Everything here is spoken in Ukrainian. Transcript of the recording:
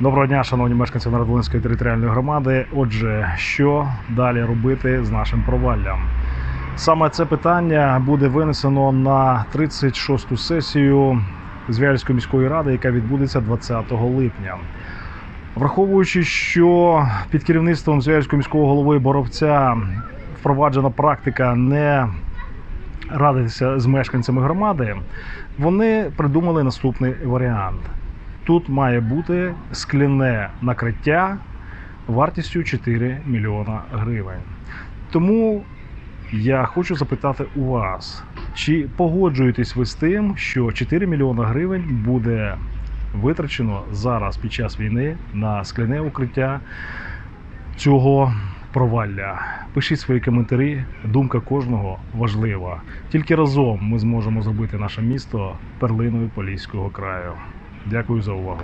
Доброго дня, шановні мешканці Народолинської територіальної громади. Отже, що далі робити з нашим проваллям? Саме це питання буде винесено на 36-ту сесію Звяльської міської ради, яка відбудеться 20 липня. Враховуючи, що під керівництвом Звяльського міського голови Боровця впроваджена практика не радитися з мешканцями громади, вони придумали наступний варіант. Тут має бути скляне накриття вартістю 4 мільйона гривень. Тому я хочу запитати у вас, чи погоджуєтесь ви з тим, що 4 мільйона гривень буде витрачено зараз під час війни на скляне укриття цього провалля? Пишіть свої коментарі. Думка кожного важлива. Тільки разом ми зможемо зробити наше місто перлиною Поліського краю. Дякую за увагу.